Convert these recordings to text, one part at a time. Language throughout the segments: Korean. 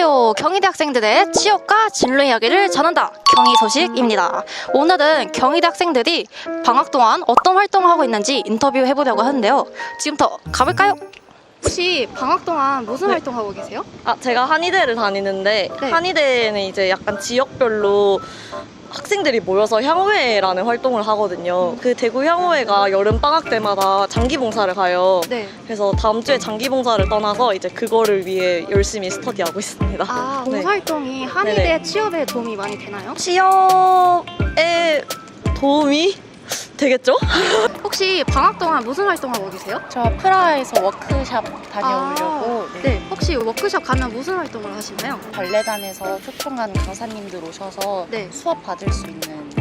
안녕하세요. 경희대 학생들의 취업과 진로 이야기를 전한다. 경희 소식입니다. 오늘은 경희대 학생들이 방학 동안 어떤 활동을 하고 있는지 인터뷰 해보려고 하는데요. 지금부터 가볼까요? 혹시 방학 동안 무슨 네. 활동하고 계세요? 아, 제가 한의대를 다니는데 네. 한의대는 이제 약간 지역별로 학생들이 모여서 향후회라는 활동을 하거든요. 그 대구 향후회가 여름 방학 때마다 장기 봉사를 가요. 네. 그래서 다음 주에 장기 봉사를 떠나서 이제 그거를 위해 열심히 스터디하고 있습니다. 아, 네. 봉사활동이 한의대 취업에 도움이 많이 되나요? 취업에 도움이 되겠죠? 혹시 방학 동안 무슨 활동하고 계세요? 저 프라하에서 워크샵 다녀오려고 네. 네. 혹시 워크숍 가면 무슨 활동을 하시나요? 벌레단에서 초청한 강사님들 오셔서 네. 수업 받을 수 있는 아,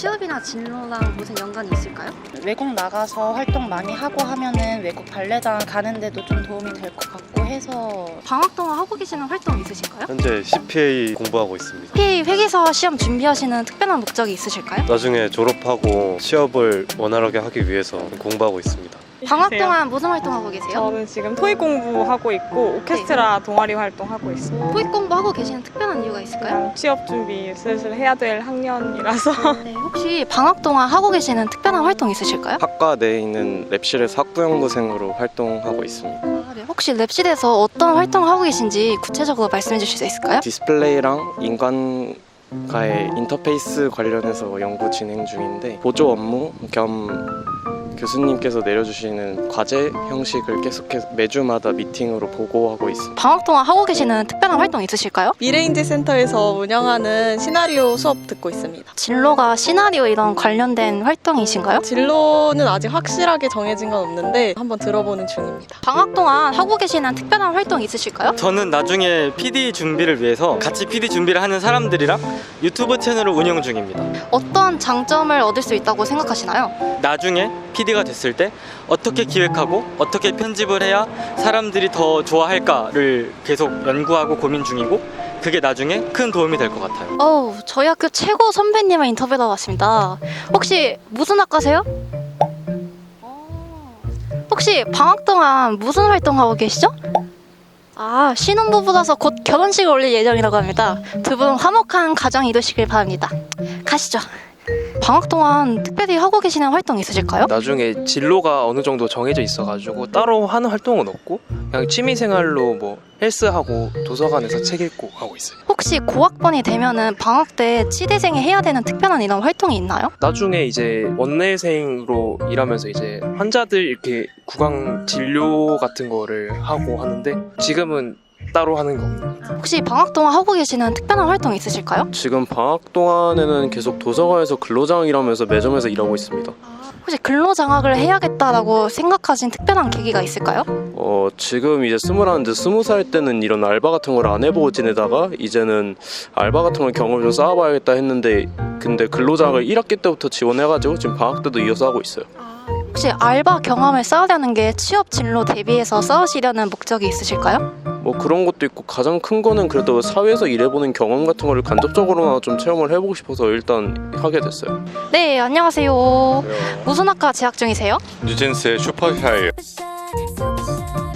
취업이나 진로랑 무슨 연관이 있을까요? 외국 나가서 활동 많이 하고 하면은 외국 발레단 가는데도 좀 도움이 될 것 같고 해서 방학 동안 하고 계시는 활동 있으신가요? 현재 CPA 공부하고 있습니다. PA 회계사 시험 준비하시는 특별한 목적이 있으실까요? 나중에 졸업하고 취업을 원활하게 하기 위해서 공부하고 있습니다. 방학 동안 무슨 활동하고 계세요? 저는 지금 토익 공부하고 있고 오케스트라 동아리 활동하고 있어요. 토익 공부하고 계시는 특별한 이유가 있을까요? 취업 준비 슬슬 해야 될 학년이라서 네, 혹시 방학 동안 하고 계시는 특별한 활동 있으실까요? 학과 내에 있는 랩실에서 학부연구생으로 활동하고 있습니다. 아, 네. 혹시 랩실에서 어떤 활동을 하고 계신지 구체적으로 말씀해 주실 수 있을까요? 디스플레이랑 인간과의 인터페이스 관련해서 연구 진행 중인데 보조 업무 겸 교수님께서 내려주시는 과제 형식을 계속해서 매주마다 미팅으로 보고하고 있습니다. 방학 동안 하고 계시는 특별한 활동 있으실까요? 미래인지 센터에서 운영하는 시나리오 수업 듣고 있습니다. 진로가 시나리오 이런 관련된 활동이신가요? 진로는 아직 확실하게 정해진 건 없는데 한번 들어보는 중입니다. 방학 동안 하고 계시는 특별한 활동 있으실까요? 저는 나중에 PD 준비를 위해서 같이 PD 준비를 하는 사람들이랑 유튜브 채널을 운영 중입니다. 어떤 장점을 얻을 수 있다고 생각하시나요? 나중에 PD 가 됐을 때 어떻게 기획하고 어떻게 편집을 해야 사람들이 더 좋아할까를 계속 연구하고 고민 중이고 그게 나중에 큰 도움이 될 것 같아요. 어우, 저희 학교 최고 선배님을 인터뷰하러 왔습니다. 혹시 무슨 학과세요? 혹시 방학 동안 무슨 활동하고 계시죠? 아, 신혼부부라서 곧 결혼식을 올릴 예정이라고 합니다. 두 분 화목한 가정 이루시길 바랍니다. 가시죠. 방학 동안 특별히 하고 계시는 활동 있으실까요? 나중에 진로가 어느 정도 정해져 있어가지고 따로 하는 활동은 없고 그냥 취미 생활로 뭐 헬스하고 도서관에서 책 읽고 하고 있어요. 혹시 고학번이 되면은 방학 때 치대생이 해야 되는 특별한 이런 활동이 있나요? 나중에 이제 원내생으로 일하면서 이제 환자들 이렇게 구강 진료 같은 거를 하고 하는데 지금은 따로 하는 거 없는 혹시 방학 동안 하고 계시는 특별한 활동 있으실까요? 지금 방학 동안에는 계속 도서관에서 근로장 일하면서 매점에서 일하고 있습니다. 혹시 근로장학을 해야겠다라고 생각하신 특별한 계기가 있을까요? 어, 지금 이제 스물한데 스무 살 때는 이런 알바 같은 걸 안 해보고 지내다가 이제는 알바 같은 걸 경험을 좀 쌓아봐야겠다 했는데 근데 근로장을 1학기 때부터 지원해가지고 지금 방학 때도 이어서 하고 있어요. 혹시 알바 경험을 쌓으려는 게 취업 진로 대비해서 쌓으시려는 목적이 있으실까요? 뭐 그런 것도 있고 가장 큰 거는 그래도 사회에서 일해보는 경험 같은 거를 간접적으로나 좀 체험을 해보고 싶어서 일단 하게 됐어요. 네, 안녕하세요. 무슨 학과 재학 중이세요? 뉴진스의 슈퍼샤이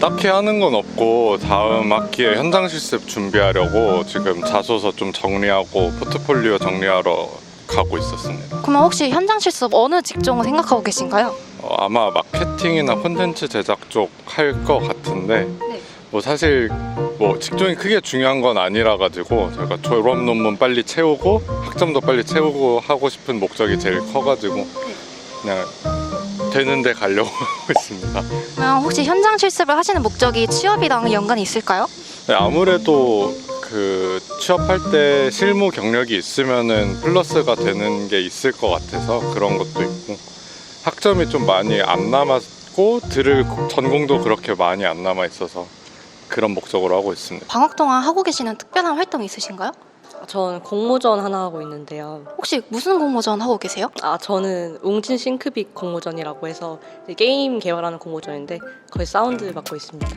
딱히 하는 건 없고 다음 학기에 현장 실습 준비하려고 지금 자소서 좀 정리하고 포트폴리오 정리하러 가고 있었습니다. 그러면 혹시 현장 실습 어느 직종을 생각하고 계신가요? 어, 아마 마케팅이나 콘텐츠 제작 쪽 할 것 같은데 네. 뭐 사실 뭐 직종이 크게 중요한 건 아니라 가지고 제가 졸업 논문 빨리 채우고 학점도 빨리 채우고 하고 싶은 목적이 제일 커가지고 그냥 되는데 가려고 하고 있습니다. 그러면 혹시 현장 실습을 하시는 목적이 취업이랑 연관이 있을까요? 네, 아무래도 그 취업할 때 실무 경력이 있으면은 플러스가 되는 게 있을 것 같아서 그런 것도 있고 학점이 좀 많이 안 남았고 들을 전공도 그렇게 많이 안 남아 있어서 그런 목적으로 하고 있습니다. 방학 동안 하고 계시는 특별한 활동 있으신가요? 전 공모전 하나 하고 있는데요. 혹시 무슨 공모전 하고 계세요? 아 저는 웅진 싱크빅 공모전이라고 해서 게임 개발하는 공모전인데 거의 사운드 맡고 있습니다.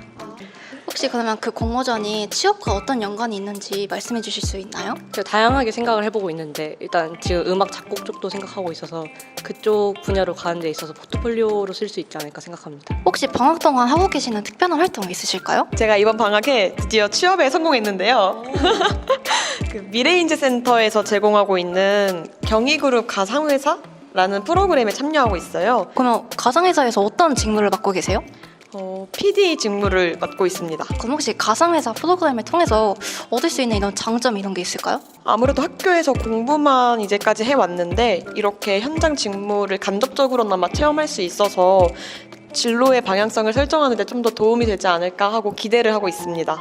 혹시 그러면 그 공모전이 취업과 어떤 연관이 있는지 말씀해 주실 수 있나요? 제가 다양하게 생각을 해보고 있는데 일단 지금 음악 작곡 쪽도 생각하고 있어서 그쪽 분야로 가는 데 있어서 포트폴리오로 쓸 수 있지 않을까 생각합니다. 혹시 방학 동안 하고 계시는 특별한 활동 있으실까요? 제가 이번 방학에 드디어 취업에 성공했는데요. 그 미래인재 센터에서 제공하고 있는 경희그룹 가상회사 라는 프로그램에 참여하고 있어요. 그러면 가상회사에서 어떤 직무를 맡고 계세요? 어, PD 직무를 맡고 있습니다. 그럼 혹시 가상회사 프로그램을 통해서 얻을 수 있는 이런 장점 이런 게 있을까요? 아무래도 학교에서 공부만 이제까지 해왔는데 이렇게 현장 직무를 간접적으로나마 체험할 수 있어서 진로의 방향성을 설정하는 데 좀 더 도움이 되지 않을까 하고 기대를 하고 있습니다.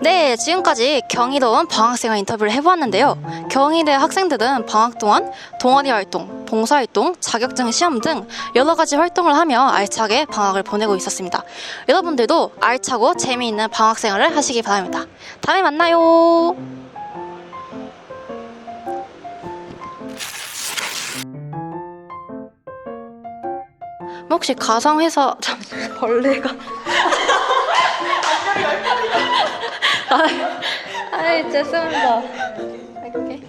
네, 지금까지 경희도원 방학생활 인터뷰를 해보았는데요. 경희대 학생들은 방학 동안 동아리 활동, 봉사활동, 자격증 시험 등 여러 가지 활동을 하며 알차게 방학을 보내고 있었습니다. 여러분들도 알차고 재미있는 방학생활을 하시기 바랍니다. 다음에 만나요. 혹시 가상회사 잠시만 벌레가 아, 아이 죄송합니다. 이렇게.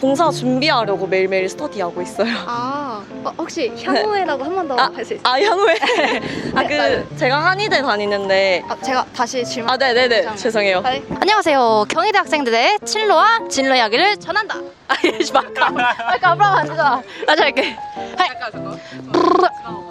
봉사 준비하려고 매일매일 스터디하고 있어요. 아 어, 혹시 향후회라고 한 번 더 할 수 있어요? 아 향후에 아그 제가 한의대 다니는데 아, 제가 다시 질문. 아 네네네 죄송해요. 네. 안녕하세요. 경희대 학생들의 진로와 진로 이야기를 전한다. 아, 마. 아까 아까 아까 앉아. 나 잘게. 잠깐 잠깐.